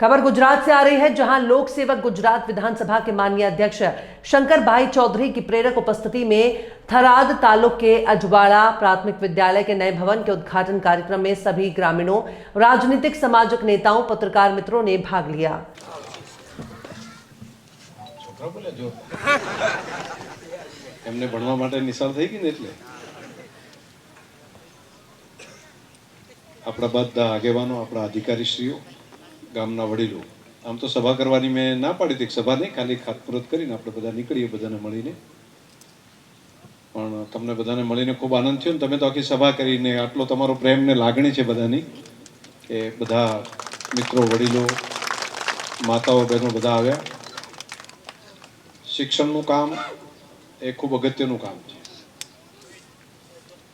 खबर गुजरात से आ रही है जहां लोक सेवक गुजरात विधानसभा के माननीय अध्यक्ष शंकर भाई चौधरी की प्रेरक उपस्थिति में थराद तालुक के अजवाड़ा प्राथमिक विद्यालय के नए भवन के उद्घाटन कार्यक्रम में सभी ग्रामीणों राजनीतिक सामाजिक नेताओं पत्रकार मित्रों ने भाग लिया છોકરા બોલે જો એમને ભણવા માટે નિશાળ થઈ ગઈ ને એટલે આપણા બધા આગેવાનો આપણા અધિકારીશ્રીઓ ગામના વડીલો. આમ તો સભા કરવાની મેં ના પાડી હતી સભા નહીં ખાલી ખાતમુહૂર્ત કરીને આપણે બધા નીકળીએ બધાને મળીને. પણ તમને બધાને મળીને ખૂબ આનંદ થયો ને તમે તો આખી સભા કરીને આટલો તમારો પ્રેમ ને લાગણી છે બધાની કે બધા મિત્રો, વડીલો, માતાઓ, બહેનો બધા આવ્યા. શિક્ષણનું કામ એ ખૂબ અગત્યનું કામ છે.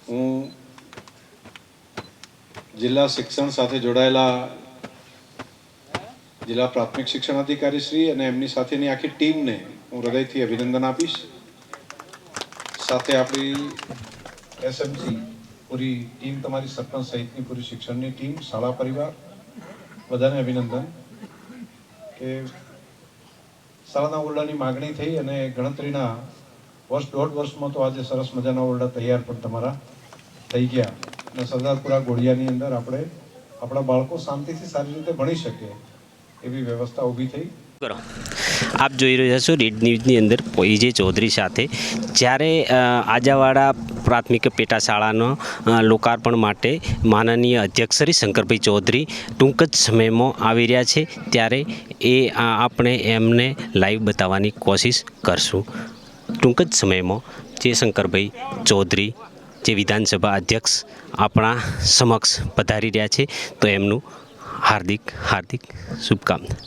હું જિલ્લા શિક્ષણ સાથે જોડાયેલા જિલ્લા પ્રાથમિક શિક્ષણ અધિકારી શ્રી અને એમની સાથેની આખી ટીમને હું હૃદયથી અભિનંદન આપીશ. સાથે આપણી એસએમસી પૂરી ટીમ તમારી સરપંચ સહિતની પૂરી શિક્ષણની ટીમ, શાળા પરિવાર, બધાને અભિનંદન કે શાળાના ઓરડાની માગણી થઈ અને ગણતરીના વર્ષ, દોઢ વર્ષમાં તો આજે સરસ મજાના ઓરડા તૈયાર પણ તમારા થઈ ગયા. અને સરદારપુરા ગોળિયાની અંદર આપણે આપણા બાળકો શાંતિથી સારી રીતે ભણી શકે એવી વ્યવસ્થા ઊભી થઈ? આપ જોઈ રહ્યા છો રીડ ન્યૂઝની અંદર પોઈજે ચૌધરી સાથે, જ્યારે આજાવાડા પ્રાથમિક પેટા શાળાનો લોકાર્પણ માટે માનનીય અધ્યક્ષ શ્રી શંકરભાઈ ચૌધરી ટૂંક જ સમયમાં આવી રહ્યા છે, ત્યારે એ આપણે એમને લાઈવ બતાવવાની કોશિશ કરશું. ટૂંક જ સમયમાં જે શંકરભાઈ ચૌધરી, જે વિધાનસભા અધ્યક્ષ આપણા સમક્ષ પધારી રહ્યા છે, તો એમનું હાર્દિક હાર્દિક શુભકામના.